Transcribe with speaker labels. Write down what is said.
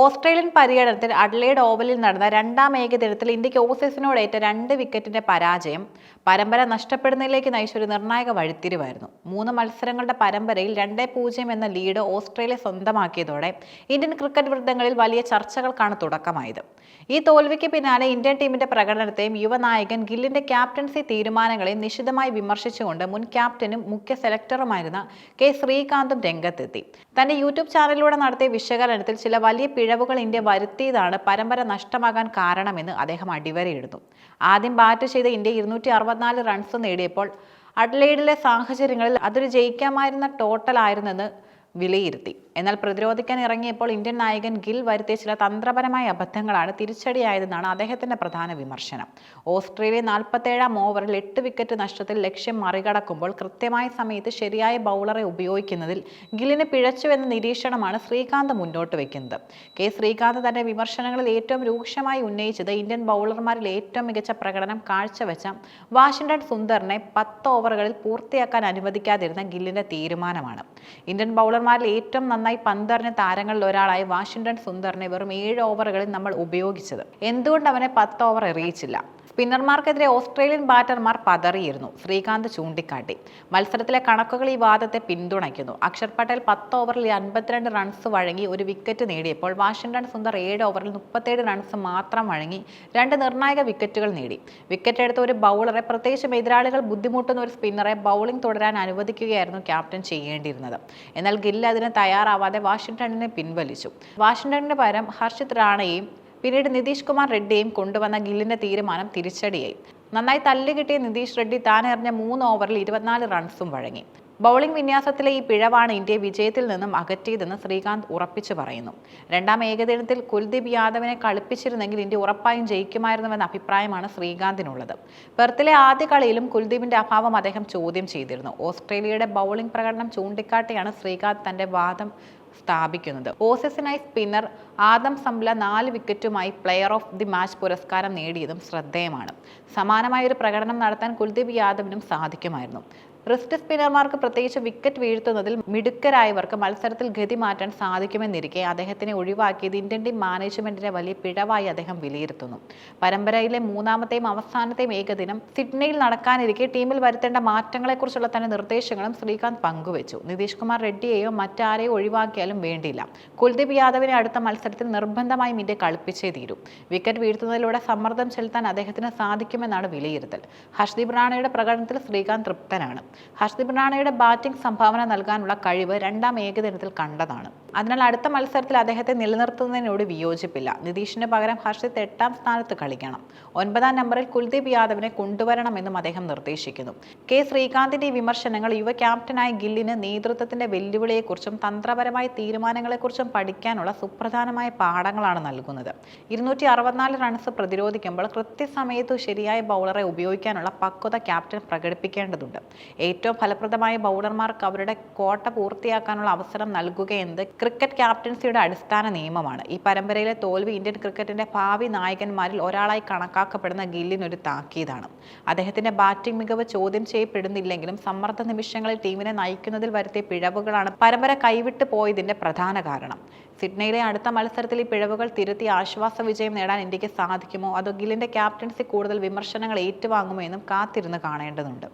Speaker 1: Australian പര്യടനത്തിൽ Adelaide ഓവലിൽ നടന്ന രണ്ടാം ഏകദിനത്തിൽ ഇന്ത്യയ്ക്ക് ഓസീസിനോടേറ്റ രണ്ട് വിക്കറ്റിന്റെ പരാജയം പരമ്പര നഷ്ടപ്പെടുന്നതിലേക്ക് നയിച്ച ഒരു നിർണായക വഴിത്തിരിവായിരുന്നു. മൂന്ന് മത്സരങ്ങളുടെ പരമ്പരയിൽ രണ്ടേ പൂജ്യം എന്ന ലീഡ് ഓസ്ട്രേലിയ സ്വന്തമാക്കിയതോടെ ഇന്ത്യൻ ക്രിക്കറ്റ് വൃത്തങ്ങളിൽ വലിയ ചർച്ചകൾക്കാണ് തുടക്കമായത്. ഈ തോൽവിക്ക് പിന്നാലെ ഇന്ത്യൻ ടീമിന്റെ പ്രകടനത്തെയും യുവനായകൻ ഗില്ലിന്റെ ക്യാപ്റ്റൻസി തീരുമാനങ്ങളെയും നിശിതമായി വിമർശിച്ചുകൊണ്ട് മുൻ ക്യാപ്റ്റനും മുഖ്യ സെലക്ടറുമായിരുന്ന കെ ശ്രീകാന്തും രംഗത്തെത്തി. തന്റെ യൂട്യൂബ് ചാനലിലൂടെ നടത്തിയ വിശകലനത്തിൽ ചില വലിയ പിഴവുകൾ ഇന്ത്യ വരുത്തിയതാണ് പരമ്പര നഷ്ടമാകാൻ കാരണമെന്ന് അദ്ദേഹം അടിവരയിടുന്നു. ആദ്യം ബാറ്റ് ചെയ്ത ഇന്ത്യ ഇരുന്നൂറ്റി അറുപത്തിനാല് റൺസ് നേടിയപ്പോൾ അഡ്ലൈഡിലെ സാഹചര്യങ്ങളിൽ അതൊരു ജയിക്കാമായിരുന്ന ടോട്ടൽ ആയിരുന്നെന്ന് വിലയിരുത്തി. എന്നാൽ പ്രതിരോധിക്കാൻ ഇറങ്ങിയപ്പോൾ ഇന്ത്യൻ നായകൻ ഗിൽ വരുത്തിയ ചില തന്ത്രപരമായ അബദ്ധങ്ങളാണ് തിരിച്ചടിയായതെന്നാണ് അദ്ദേഹത്തിന്റെ പ്രധാന വിമർശനം. ഓസ്ട്രേലിയ നാൽപ്പത്തേഴാം ഓവറിൽ എട്ട് വിക്കറ്റ് നഷ്ടത്തിൽ ലക്ഷ്യം മറികടക്കുമ്പോൾ കൃത്യമായ സമയത്ത് ശരിയായ ബൗളറെ ഉപയോഗിക്കുന്നതിൽ ഗില്ലിന് പിഴച്ചുവെന്ന നിരീക്ഷണമാണ് ശ്രീകാന്ത് മുന്നോട്ട് വെക്കുന്നത്. കെ ശ്രീകാന്ത് തന്റെ വിമർശനങ്ങളിൽ ഏറ്റവും രൂക്ഷമായി ഉന്നയിച്ചത് ഇന്ത്യൻ ബൗളർമാരിൽ ഏറ്റവും മികച്ച പ്രകടനം കാഴ്ചവെച്ച വാഷിംഗ്ടൺ സുന്ദറിനെ പത്ത് ഓവറുകളിൽ പൂർത്തിയാക്കാൻ അനുവദിക്കാതിരുന്ന ഗില്ലിന്റെ തീരുമാനമാണ്. ഇന്ത്യൻ ബൗളർമാരിൽ ഏറ്റവും നന്നായി പന്തെറിഞ്ഞ താരങ്ങളിൽ ഒരാളായി വാഷിംഗ്ടൺ സുന്ദറിനെ വെറും ഏഴ് ഓവറുകളിൽ നമ്മൾ ഉപയോഗിച്ചത്. എന്തുകൊണ്ട് അവനെ പത്ത് ഓവർ എറിയിച്ചില്ല? സ്പിന്നർമാർക്കെതിരെ ഓസ്ട്രേലിയൻ ബാറ്റർമാർ പതറിയിരുന്നു. ശ്രീകാന്ത് ചൂണ്ടിക്കാട്ടി. മത്സരത്തിലെ കണക്കുകൾ ഈ വാദത്തെ പിന്തുണയ്ക്കുന്നു. അക്ഷർ പട്ടേൽ പത്ത് ഓവറിൽ അൻപത്തിരണ്ട് റൺസ് വഴങ്ങി ഒരു വിക്കറ്റ് നേടിയപ്പോൾ വാഷിംഗ്ടൺ സുന്ദർ ഏഴ് ഓവറിൽ മുപ്പത്തേഴ് റൺസ് മാത്രം വഴങ്ങി രണ്ട് നിർണായക വിക്കറ്റുകൾ നേടി. വിക്കറ്റ് എടുത്ത ഒരു ബൗളറെ പ്രത്യേകിച്ചും എതിരാളികൾ ബുദ്ധിമുട്ടുന്ന ഒരു സ്പിന്നറെ ബൗളിംഗ് തുടരാൻ അനുവദിക്കുകയായിരുന്നു ക്യാപ്റ്റൻ ചെയ്യേണ്ടിയിരുന്നത്. എന്നാൽ ഗില്ല് അതിന് തയ്യാറാവാതെ വാഷിംഗ്ടണിനെ പിൻവലിച്ചു. വാഷിംഗ്ടണിന് പകരം ഹർഷിത് റാണയെയും പിന്നീട് നിതീഷ് കുമാർ റെഡ്ഡിയും കൊണ്ടുവന്ന ഗില്ലിന്റെ തീരുമാനം തിരിച്ചടിയായി. നന്നായി തല്ലുകിട്ടിയ നിതീഷ് റെഡ്ഡി താൻ എറിഞ്ഞ മൂന്ന് ഓവറിൽ ഇരുപത്തിനാല് റൺസും വഴങ്ങി. ബൗളിംഗ് വിന്യാസത്തിലെ ഈ പിഴവാണ് ഇന്ത്യ വിജയത്തിൽ നിന്നും അകറ്റിയതെന്ന് ശ്രീകാന്ത് ഉറപ്പിച്ചു പറയുന്നു. രണ്ടാം ഏകദിനത്തിൽ കുൽദീപ് യാദവിനെ കളിപ്പിച്ചിരുന്നെങ്കിൽ ഇന്ത്യ ഉറപ്പായും ജയിക്കുമായിരുന്നുവെന്ന അഭിപ്രായമാണ് ശ്രീകാന്തിനുള്ളത്. പെർത്തിലെ ആദ്യ കളിയിലും കുൽദീപിന്റെ അഭാവം അദ്ദേഹം ചോദ്യം ചെയ്തിരുന്നു. ഓസ്ട്രേലിയയുടെ ബൗളിംഗ് പ്രകടനം ചൂണ്ടിക്കാട്ടിയാണ് ശ്രീകാന്ത് തന്റെ വാദം സ്ഥാപിക്കുന്നത്. ഓസീസിനായി സ്പിന്നർ ആദം സംബ്ല നാല് വിക്കറ്റുമായി പ്ലെയർ ഓഫ് ദി മാച്ച് പുരസ്കാരം നേടിയതും ശ്രദ്ധേയമാണ്. സമാനമായ ഒരു പ്രകടനം നടത്താൻ കുൽദീപ് യാദവിനും സാധിക്കുമായിരുന്നു. റിസ്റ്റ് സ്പിന്നർമാർക്ക് പ്രത്യേകിച്ച് വിക്കറ്റ് വീഴ്ത്തുന്നതിൽ മിടുക്കരായവർക്ക് മത്സരത്തിൽ ഗതി മാറ്റാൻ സാധിക്കുമെന്നിരിക്കെ അദ്ദേഹത്തിനെ ഒഴിവാക്കിയത് ഇന്ത്യൻ ടീം മാനേജ്മെന്റിന്റെ വലിയ പിഴവായി അദ്ദേഹം വിലയിരുത്തുന്നു. പരമ്പരയിലെ മൂന്നാമത്തെയും അവസാനത്തെയും ഏകദിനം സിഡ്നിയിൽ നടക്കാനിരിക്കെ ടീമിൽ വരുത്തേണ്ട മാറ്റങ്ങളെക്കുറിച്ചുള്ള തന്റെ നിർദ്ദേശങ്ങളും ശ്രീകാന്ത് പങ്കുവച്ചു. നിതീഷ് കുമാർ റെഡ്ഡിയെയോ മറ്റാരെയോ ഒഴിവാക്കിയാലും വേണ്ടിയില്ല. കുൽദീപ് യാദവിനെ അടുത്ത മത്സരത്തിൽ നിർബന്ധമായും ഇന്ത്യ കളിപ്പിച്ചേ തീരൂ. വിക്കറ്റ് വീഴ്ത്തുന്നതിലൂടെ സമ്മർദ്ദം ചെലുത്താൻ അദ്ദേഹത്തിന് സാധിക്കുമെന്നാണ് വിലയിരുത്തൽ. ഹർഷ്ദീപ് റാണയുടെ പ്രകടനത്തിൽ ശ്രീകാന്ത് തൃപ്തനാണ്. ഹർഷ്ദീപ് റാണയുടെ ബാറ്റിംഗ് സംഭാവന നൽകാനുള്ള കഴിവ് രണ്ടാം ഏകദിനത്തിൽ കണ്ടതാണ്. അതിനാൽ അടുത്ത മത്സരത്തിൽ അദ്ദേഹത്തെ നിലനിർത്തുന്നതിനോട് വിയോജിപ്പില്ല. നിതീഷിന് പകരം ഹർഷിത് എട്ടാം സ്ഥാനത്ത് കളിക്കണം. ഒൻപതാം നമ്പറിൽ കുൽദീപ് യാദവിനെ കൊണ്ടുവരണമെന്നും അദ്ദേഹം നിർദ്ദേശിക്കുന്നു. കെ ശ്രീകാന്തിന്റെ വിമർശനങ്ങൾ യുവ ക്യാപ്റ്റനായ ഗില്ലിന് നേതൃത്വത്തിന്റെ വെല്ലുവിളിയെക്കുറിച്ചും തന്ത്രപരമായ തീരുമാനങ്ങളെക്കുറിച്ചും പഠിക്കാനുള്ള സുപ്രധാനമായ പാഠങ്ങളാണ് നൽകുന്നത്. ഇരുന്നൂറ്റി അറുപത്തിനാല് റൺസ് പ്രതിരോധിക്കുമ്പോൾ കൃത്യസമയത്തു ശരിയായ ബൗളറെ ഉപയോഗിക്കാനുള്ള പക്വത ക്യാപ്റ്റൻ പ്രകടിപ്പിക്കേണ്ടതുണ്ട്. ഏറ്റവും ഫലപ്രദമായ ബൗളർമാർക്ക് അവരുടെ കോട്ട പൂർത്തിയാക്കാനുള്ള അവസരം നൽകുകയെന്നത് ക്രിക്കറ്റ് ക്യാപ്റ്റൻസിയുടെ അടിസ്ഥാന നിയമമാണ്. ഈ പരമ്പരയിലെ തോൽവി ഇന്ത്യൻ ക്രിക്കറ്റിന്റെ ഭാവി നായകന്മാരിൽ ഒരാളായി കണക്കാക്കപ്പെടുന്ന ഗില്ലിനൊരു താക്കീതാണ്. അദ്ദേഹത്തിന്റെ ബാറ്റിംഗ് മികവ് ചോദ്യം ചെയ്യപ്പെടുന്നില്ലെങ്കിലും സമ്മർദ്ദ നിമിഷങ്ങളിൽ ടീമിനെ നയിക്കുന്നതിൽ വരുത്തിയ പിഴവുകളാണ് പരമ്പര കൈവിട്ടു പോയതിന്റെ പ്രധാന കാരണം. സിഡ്നിയിലെ അടുത്ത മത്സരത്തിൽ ഈ പിഴവുകൾ തിരുത്തി ആശ്വാസ വിജയം നേടാൻ ഇന്ത്യയ്ക്ക് സാധിക്കുമോ? അതോ ഗില്ലിന്റെ ക്യാപ്റ്റൻസി കൂടുതൽ വിമർശനങ്ങൾ ഏറ്റുവാങ്ങുമോ എന്നും കാത്തിരുന്ന് കാണേണ്ടതുണ്ട്.